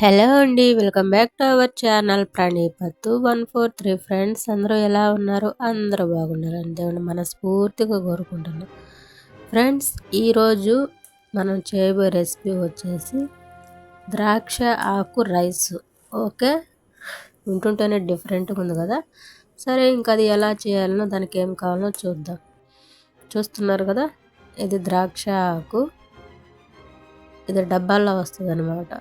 Hello అండి welcome back to our channel ప్రణీపత్తు one four three friends. అందరూ ఎలా ఉన్నారు? అందరూ బాగున్నారు దేవుని మనస్ఫూర్తిగా కోరుకుంటున్నాను ఫ్రెండ్స్ ఈరోజు మనం చేయబోయే రెసిపీ వచ్చేసి ద్రాక్ష ఆకు రైస్. ఓకే? వింటుంటేనే డిఫరెంట్గా ఉంది కదా? సరే ఇంకా అది ఎలా చేయాలనో దానికి ఏం కావాలో చూద్దాం. చూస్తున్నారు కదా? ఇది ద్రాక్ష ఆకు. ఇది డబ్బాల్లో వస్తుంది అనమాట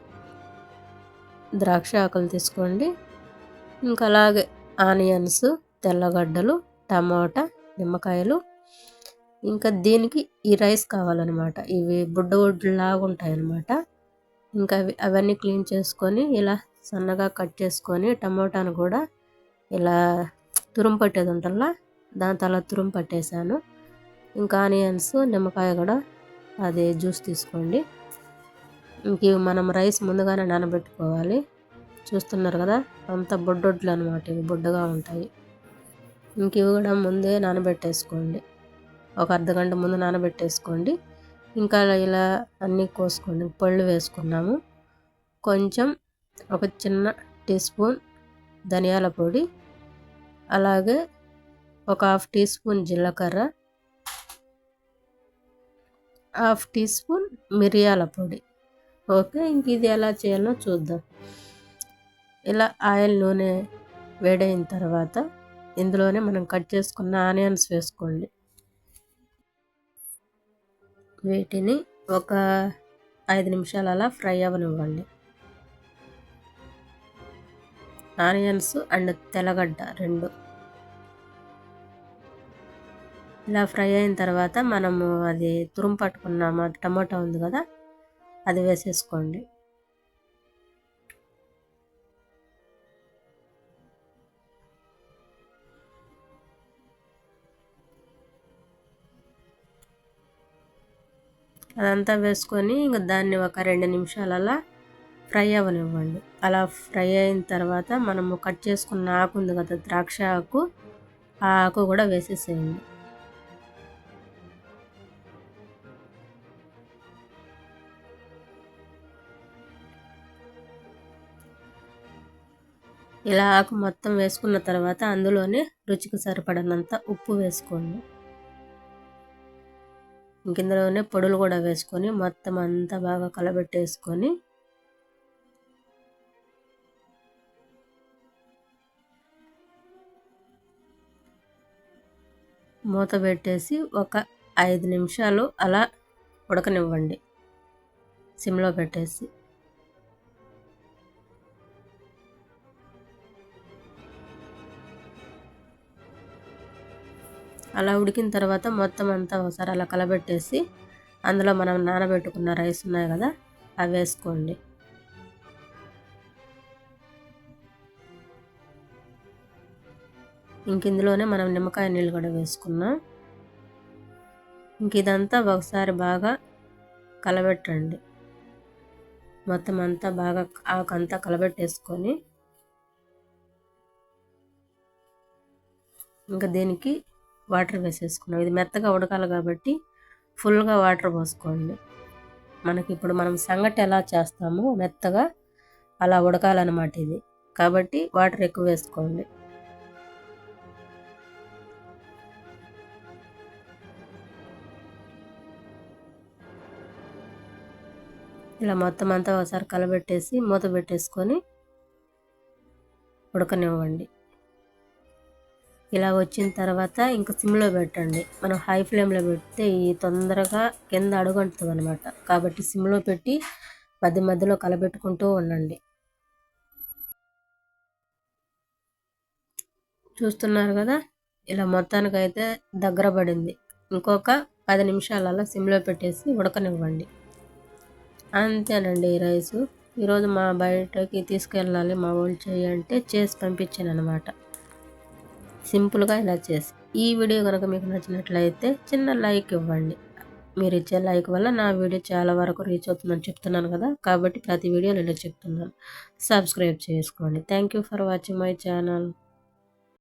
ద్రాక్ష ఆకులు తీసుకోండి. ఇంకా అలాగే ఆనియన్స్ తెల్లగడ్డలు టమాటా నిమ్మకాయలు. ఇంకా దీనికి ఈ రైస్ కావాలన్నమాట. ఇవి బుడ్డ బుడ్డలాగా ఉంటాయి అన్నమాట ఇంకా అవి అవన్నీ క్లీన్ చేసుకొని ఇలా సన్నగా కట్ చేసుకొని టమాటాను కూడా ఇలా తురుము పట్టేది ఉంటుందా దాని అలా తురుము పట్టేశాను. ఇంకా ఆనియన్స్ నిమ్మకాయ కూడా అది జ్యూస్ తీసుకోండి. ఇంక మనం రైస్ ముందుగానే నానబెట్టుకోవాలి. చూస్తున్నారు కదా? అంత బొడ్డొడ్లు అనమాట ఇవి బొడ్డగా ఉంటాయి. ఇంక ఇవి కూడా ముందే నానబెట్టేసుకోండి. ఒక అర్ధ గంట ముందు నానబెట్టేసుకోండి. ఇంకా ఇలా అన్నీ కోసుకోండి. పళ్ళు వేసుకున్నాము. కొంచెం ఒక చిన్న టీ స్పూన్ ధనియాల పొడి అలాగే ఒక హాఫ్ టీ స్పూన్ జీలకర్ర హాఫ్ టీ స్పూన్ మిరియాల పొడి. ఓకే ఇంక ఇది ఎలా చేయాలో చూద్దాం. ఇలా ఆయిల్ నూనె వేడైన తర్వాత ఇందులోనే మనం కట్ చేసుకున్న ఆనియన్స్ వేసుకోండి. వీటిని ఒక ఐదు నిమిషాలు అలా ఫ్రై అవ్వనివ్వండి ఆనియన్స్ అండ్ తెల్లగడ్డ రెండు. ఇలా ఫ్రై అయిన తర్వాత మనము అది తురుము పట్టుకున్నాము టమాటా ఉంది కదా అది వేసేసుకోండి. అదంతా వేసుకొని ఇంకా దాన్ని ఒక రెండు నిమిషాలలా ఫ్రై అవ్వనివ్వండి. అలా ఫ్రై అయిన తర్వాత మనము కట్ చేసుకున్న ఆకు ఉంది కదా ద్రాక్ష ఆకు ఆ ఆకు కూడా వేసేసేయండి. ఇలా ఆకు మొత్తం వేసుకున్న తర్వాత అందులోనే రుచికి సరిపడినంత ఉప్పు వేసుకోండి. ఇందులోనే పొడులు కూడా వేసుకొని మొత్తం అంతా బాగా కలబెట్టేసుకొని మూత పెట్టేసి ఒక ఐదు నిమిషాలు అలా ఉడకనివ్వండి. సిమ్లో పెట్టేసి. అలా ఉడికిన తర్వాత మొత్తం అంతా ఒకసారి అలా కలబెట్టేసి అందులో మనం నానబెట్టుకున్న రైస్ ఉన్నాయి కదా అవి వేసుకోండి. ఇంక ఇందులోనే మనం నిమ్మకాయ నీళ్ళు కూడా వేసుకున్నాం. ఇంక ఇదంతా ఒకసారి బాగా కలబెట్టండి. మొత్తం అంతా బాగా ఆకంతా కలబెట్టేసుకొని ఇంకా దీనికి వాటర్ వేసేసుకున్నాం. ఇది మెత్తగా ఉడకాలి కాబట్టి ఫుల్గా వాటర్ పోసుకోండి. మనకి ఇప్పుడు మనం సంగటి ఎలా చేస్తామో మెత్తగా అలా ఉడకాలన్నమాట ఇది. కాబట్టి వాటర్ ఎక్కువ వేసుకోండి. ఇలా మొత్తం అంతా ఒకసారి కలబెట్టేసి మూత పెట్టేసుకొని ఉడకనివ్వండి. ఇలా వచ్చిన తర్వాత ఇంకా సిమ్లో పెట్టండి. మనం హై ఫ్లేమ్లో పెడితే ఈ తొందరగా కింద అడుగంటుంది అనమాట కాబట్టి సిమ్లో పెట్టి మధ్య మధ్యలో కలబెట్టుకుంటూ ఉండండి. చూస్తున్నారు కదా? ఇలా మొత్తానికి అయితే దగ్గర పడింది. ఇంకొక పది నిమిషాలలో సిమ్లో పెట్టేసి ఉడకనివ్వండి. అంతేనండి ఈ రైసు. ఈరోజు మా బయటకి తీసుకెళ్ళాలి మా వాళ్ళు చేయంటే చేసి పంపించాను అనమాట సింపుల్గా ఇలా చేసి. ఈ వీడియో కనుక మీకు నచ్చినట్లయితే చిన్న లైక్ ఇవ్వండి. మీరు ఇచ్చే లైక్ వల్ల నా వీడియో చాలా వరకు రీచ్ అవుతుందని చెప్తున్నాను కదా కాబట్టి ప్రతి వీడియో నేను చెప్తున్నాను. సబ్స్క్రైబ్ చేసుకోండి. Thank you for watching my channel.